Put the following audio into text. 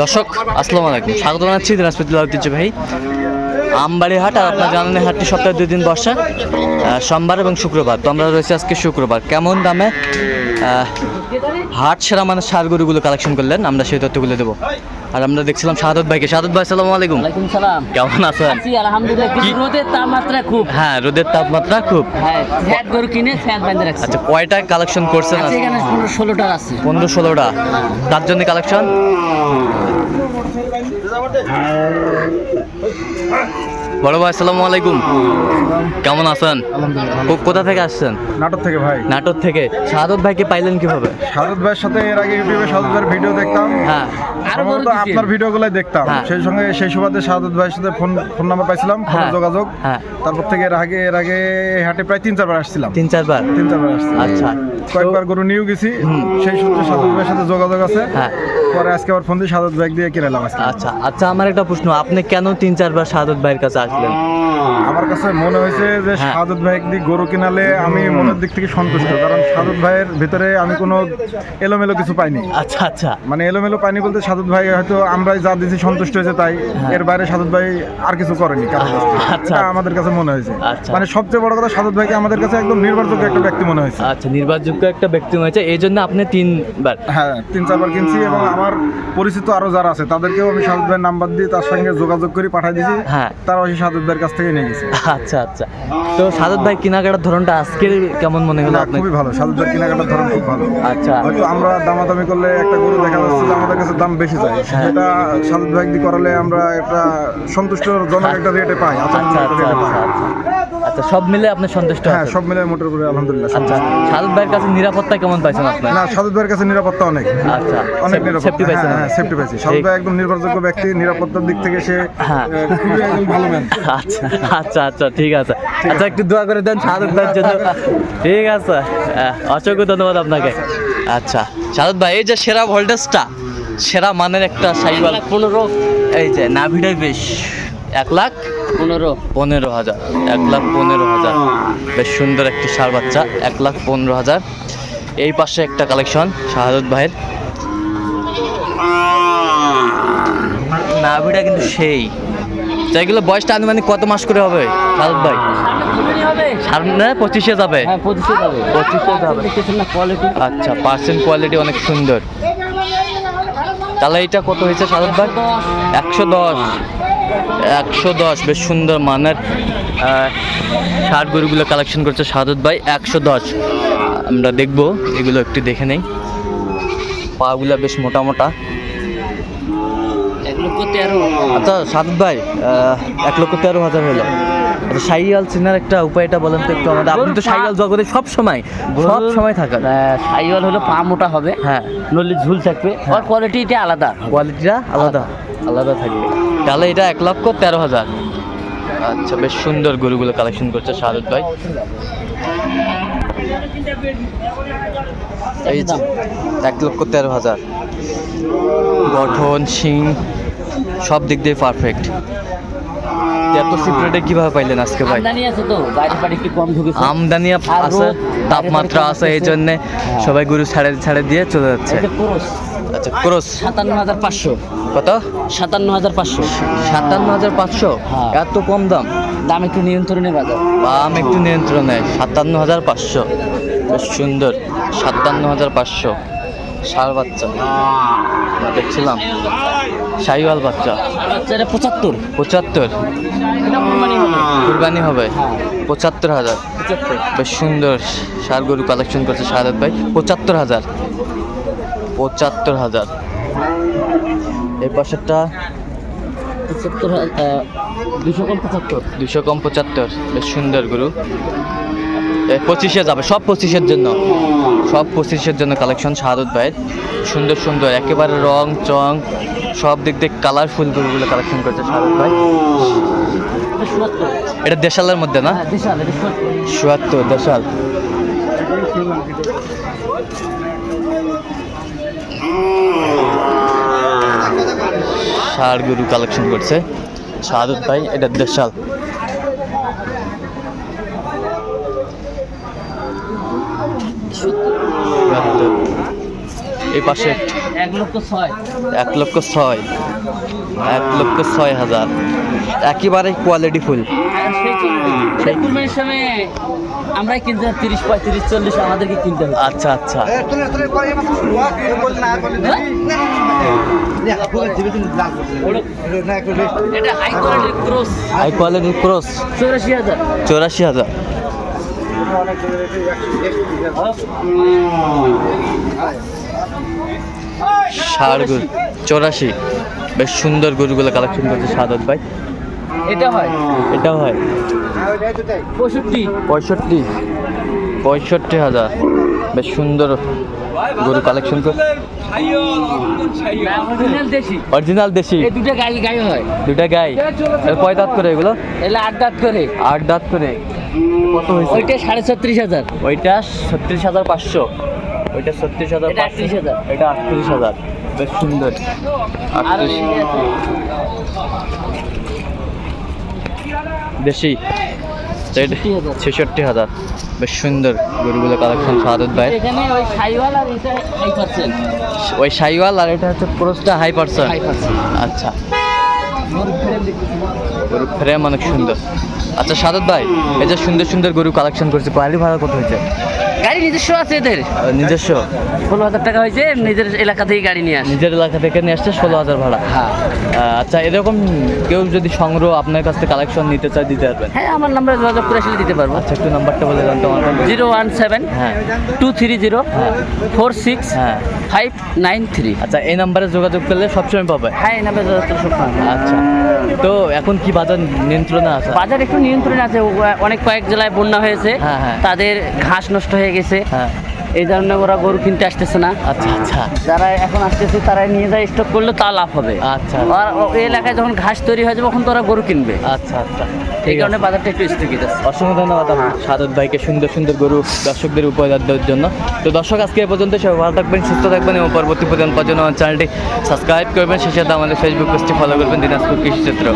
দর্শক, আসসালামু আলাইকুম। স্বাগত জানাচ্ছি ঐতিহ্য ভাই আমবাড়ি হাট আর আপনার জানেন হাটটি সপ্তাহে দুই দিন বর্ষা সোমবার এবং শুক্রবার। তো আমরা রয়েছি আজকে শুক্রবার। কেমন দামে হাট সেরা মানে সার গরুগুলো কালেকশন করলেন? আমরা সেই তথ্যগুলো দেবো। আর আমরা দেখছিলাম শাহাদত ভাইকে। শাহাদত ভাই আসসালামু আলাইকুম। সালাম। কেমন আছেন? আছি আলহামদুলিল্লাহ। রোদের তাপমাত্রা খুব। হ্যাঁ রোদের তাপমাত্রা খুব। হ্যাঁ ফ্যাট গরু কিনে ফ্যাট বাঁধে রাখছি। আচ্ছা কয়টা কালেকশন করছেন আছে এখানে পনেরো ষোলোটা আছে। তার জন্য কালেকশন? বড় ভাই আসসালামু আলাইকুম। কেমন আছেন? কোথা থেকে আসছেন? নাটক থেকে ভাই। নাটোর থেকে। শাহাদত ভাইকে পাইলেন কীভাবে? সারদ ভাইয়ের সাথে এর আগে ইউটিউবে সারদ ভাইয়ের ভিডিও দেখতাম। হ্যাঁ। আরও আপনার ভিডিওগুলোই দেখতাম। হ্যাঁ। সেই সঙ্গে সেই সুবাদে ভাইয়ের সাথে ফোন ফোন নাম্বার পাইছিলাম ফোনে হ্যাঁ। যোগাযোগ হ্যাঁ। তারপর থেকে এর আগে এর আগে হাটে প্রায় তিন চারবার আসছিলাম। তিন চারবার? তিন চারবার আসছিলাম। আচ্ছা। কয়েকবার গরু নিয়েও গেছি। সেই সূত্রে ভাইয়ের সাথে যোগাযোগ আছে। পরে আজকে আবার ফোন দিয়ে ভাই দিয়ে কিনেলাম আজকে। আচ্ছা আচ্ছা আমার একটা প্রশ্ন। আপনি কেন তিন চারবার শাহাদত ভাইয়ের কাছে আসলেন? আমার কাছে মনে হয়েছে যে। সাদত ভাই একদিক গরু কিনালে আমি মনের দিক থেকে সন্তুষ্ট কারণ সাদত ভাইয়ের ভিতরে আমি কোনো এলোমেলো কিছু পাইনি। আচ্ছা আচ্ছা। মানে এলোমেলো পাইনি বলতে সাদত ভাই হয়তো আমরাই যা দিয়েছি সন্তুষ্ট হয়েছে তাই এর বাইরে সাদত ভাই আর কিছু করেনি আচ্ছা। আমাদের কাছে মনে হয়েছে। আচ্ছা। মানে সবচেয়ে বড় কথা সাদত ভাইকে আমাদের কাছে একদম নির্ভরযোগ্য একটা ব্যক্তি মনে হয়েছে। আচ্ছা নির্ভরযোগ্য একটা ব্যক্তি মনে হয়েছে। এই জন্য আপনি তিনবার। হ্যাঁ তিন চারবার কিনছি এবং আমার পরিচিত আরও যারা আছে তাদেরকেও আমি সাদত ভাইয়ের নাম্বার দিয়ে তার সঙ্গে যোগাযোগ করে পাঠিয়ে দিয়েছি। হ্যাঁ। তারাও সেই সাদত ভাইয়ের কাছ থেকে নিয়ে গেছে। আচ্ছা আচ্ছা। তো সাদত ভাই কেনাকাটার ধরনটা আজকের কেমন মনে হলো আপনার খুবই ভালো। সাদত ভাই কেনাকাটার ধরন খুব ভালো। আচ্ছা। হয়তো আমরা দামাদামি করলে একটা গরু দেখা যাচ্ছে আমাদের কাছে দাম বেশি যায়। হ্যাঁ। সেটা সাদত ভাই দিয়ে করালে আমরা একটা সন্তুষ্টজনক একটা রেটে পাই আচ্ছা আচ্ছা আচ্ছা রেটে পাই। আচ্ছা সব মিলে আপনি সন্তুষ্ট হ্যাঁ সব মিলে মোটর করে আলহামদুলিল্লাহ আচ্ছা সাদত ভাইয়ের কাছে নিরাপত্তা কেমন পাইছেন আপনি? না সাদত ভাইয়ের কাছে নিরাপত্তা অনেক। আচ্ছা অনেক সেফটি পাইছেন হ্যাঁ সেফটি পাইছি। সাদত ভাই একদম নির্ভরযোগ্য ব্যক্তি নিরাপত্তার দিক থেকে সে হ্যাঁ। খুবই একজন ভালো ম্যান আচ্ছা আচ্ছা আচ্ছা ঠিক আছে। আচ্ছা একটু দোয়া করে দেন সাদত ভাইয়ের জন্য। ঠিক আছে। অসংখ্য ধন্যবাদ আপনাকে। আচ্ছা। সাদত ভাই এই যে সেরা ভোল্টেজটা সেরা মানের একটা সাইকেল। পনেরো। এই যে নাভিটাই বেশ এক লাখ পনেরো। পনেরো হাজার এক লাখ পনেরো হাজার। বেশ সুন্দর একটি সার বাচ্চা এক লাখ পনেরো হাজার। এই পাশে একটা কালেকশন শাহাদত ভাইয়ের। নাভিটা কিন্তু সেই। তো এগুলো বয়সটা আনুমানিক কত মাস করে হবে শাহাদত ভাই? সামনে পঁচিশে যাবে? হ্যাঁ পঁচিশে যাবে। পঁচিশে যাবে। কোয়ালিটি আচ্ছা পার্সেন্ট কোয়ালিটি অনেক সুন্দর। তাহলে এটা কত হয়েছে শাহাদত ভাই? একশো দশ। একশো দশ বেশ সুন্দর মানের ষাট গরুগুলো কালেকশন করছে সাদত ভাই একশো দশ। আমরা দেখব এগুলো একটু দেখে নেই। পাগুলা বেশ মোটা মোটা। আচ্ছা সাদত ভাই এক লক্ষ তেরো হাজার হলো। আচ্ছা সাইয়াল চিনার একটা উপায়টা বলেন তো একটু আমাদের। আপনি তো সাইয়াল জগতে সব সময় সব সময় থাকেন। সাইওয়াল হলো পা মোটা হবে হ্যাঁ। নলি ঝুল থাকবে ওর কোয়ালিটিটা আলাদা। কোয়ালিটিটা আলাদা। আলাদা থাকবে তাহলে এটা এক লক্ষ তেরো হাজার। আচ্ছা বেশ সুন্দর গরুগুলো কালেকশন করছে শাহাদত ভাই। এই যে এক লক্ষ তেরো হাজার। গঠন শিং সব দিক দিয়ে পারফেক্ট এত সিপ্রেটে কীভাবে পাইলেন আজকে ভাই? আমদানি আছে তো বাইরে বাড়ি একটু কম ঢুকেছে। আমদানি আছে তাপমাত্রা আছে এই জন্যে হ্যাঁ। সবাই গরু ছাড়ে ছাড়ে দিয়ে চলে যাচ্ছে। আচ্ছা ক্রস। সাতান্ন হাজার পাঁচশো। কত? সাতান্ন হাজার পাঁচশো। সাতান্ন হাজার পাঁচশো? হ্যাঁ। এত কম দাম? দাম একটু নিয়ন্ত্রণে বাজার। দাম একটু নিয়ন্ত্রণে। সাতান্ন হাজার পাঁচশো। বেশ সুন্দর। সাতান্ন হাজার পাঁচশো। ষাট বাচ্চা। আমরা দেখছিলাম। শাহিওয়াল বাচ্চা। এটা পঁচাত্তর। পঁচাত্তর। কুরবানি হবে। পঁচাত্তর হাজার। বেশ সুন্দর সার গরু কালেকশন করছে শাহাদ ভাই। পঁচাত্তর হাজার। পঁচাত্তর হাজার। এই পাশেরটা পঁচাত্তর দুশো কম পঁচাত্তর। দুশো কম পঁচাত্তর। বেশ সুন্দর গরু। পঁচিশে যাবে সব পঁচিশের জন্য। সব পঁচিশের জন্য কালেকশন শাহাদত ভাইয়ের। সুন্দর সুন্দর একেবারে রং চং সব দিক দিয়ে কালারফুল গরুগুলো কালেকশন করছে শাহাদত ভাই। এটা দেশালের মধ্যে না? হ্যাঁ দেশাল ষাড় গরু কালেকশন করছে। শাহাদত ভাই এটা দেশাল। এই পাশে? এক লক্ষ ছয়। এক লক্ষ ছয়। এক লক্ষ ছয় হাজার। একেবারে কোয়ালিটি ফুল। আমরাই কিনতে তিরিশ পঁয়ত্রিশ চল্লিশ আমাদেরকে কিনতে হবে আচ্ছা আচ্ছা। হাই কোয়ালিটির ক্রস হাই কোয়ালিটির ক্রস চৌরাশি হাজার। চৌরাশি হাজার। ষাড় গরু চৌরাশি। বেশ সুন্দর গরুগুলো কালেকশন করছে সাদত ভাই। এটা হয়। এটাও হয়। পঁয়ষট্টি। পঁয়ষট্টি। পঁয়ষট্টি হাজার। বেশ সুন্দর গরু কালেকশন করছে অরিজিনাল দেশি। অরিজিনাল দেশি। এই দুটো গাই গাই হয়। দুটা গাই। কয় দাঁত করে এগুলো? এগুলো আট দাঁত করে। আট দাঁত করে। কত হয়েছে? ওইটা সাড়ে ছত্রিশ হাজার। ওইটা ছত্রিশ হাজার পাঁচশো। ওইটা ছত্রিশ হাজার পাঁচশো। 38,000 এটা আটত্রিশ হাজার। বেশ সুন্দর। আটত্রিশ। দেশি তো এটা 66,000 ছেষট্টি হাজার। বেশ সুন্দর গরুগুলো কালেকশন সাদত ভাই। ওই সাইওয়াল আর এটা হচ্ছে ক্রসটা হাই পার্সন আচ্ছা। গরু ফ্রেম অনেক সুন্দর। আচ্ছা সাদত ভাই এই যে সুন্দর সুন্দর গরু কালেকশন করছে কোয়ালিটি ভাড়া কত হয়েছে। গাড়ি নিজস্ব আছে এদের? নিজস্ব। ষোলো হাজার টাকা হয়েছে নিজের এলাকা থেকে গাড়ি নিয়ে আসে নিজের এলাকা থেকে নিয়ে আসছে ষোলো হাজার ভাড়া। হ্যাঁ। আচ্ছা এরকম কেউ যদি সংগ্রহ আপনার কাছ থেকে কালেকশন নিতে চায় দিতে পারবেন? হ্যাঁ আমার নাম্বারে যোগাযোগ করে আসলে দিতে পারব। আচ্ছা একটু নাম্বারটা বলে দেন তোমার জিরো ওয়ান সেভেন হ্যাঁ। টু থ্রি জিরো হ্যাঁ। ফোর সিক্স হ্যাঁ। Five nine three. আচ্ছা এই নাম্বারে যোগাযোগ করলে সবসময় পাবে? হ্যাঁ এই নাম্বারে যোগাযোগ করে সব পাবেন। আচ্ছা। তো এখন কি বাজার নিয়ন্ত্রণে আছে? বাজার একটু নিয়ন্ত্রণে আছে অনেক কয়েক জেলায় বন্যা হয়েছে। হ্যাঁ, হ্যাঁ। তাদের ঘাস নষ্ট হয়ে গেছে। হ্যাঁ। এই কারণে ওরা গরু কিনতে আসতেছে না। আচ্ছা আচ্ছা। যারা এখন আসতেছে তারা নিয়ে যায় স্টক করলে তা লাভ হবে। আচ্ছা। আর এই এলাকায় যখন ঘাস তৈরি হয়ে যাবে তখন তারা গরু কিনবে। আচ্ছা আচ্ছা। এই কারণে বাজারটা একটু স্থগিত আছে অসংখ্য ধন্যবাদ আমার সাদত ভাইকে সুন্দর সুন্দর গরু দর্শকদের উপহার দেওয়ার জন্য। তো দর্শক আজকে এ পর্যন্ত সবাই ভালো থাকবেন সুস্থ থাকবেন এবং পরবর্তী পর্যন্ত আমার চ্যানেলটি সাবস্ক্রাইব করবেন। সেই সাথে আমাদের ফেসবুক পেজটি ফলো করবেন দিনাজপুর কৃষি চিত্র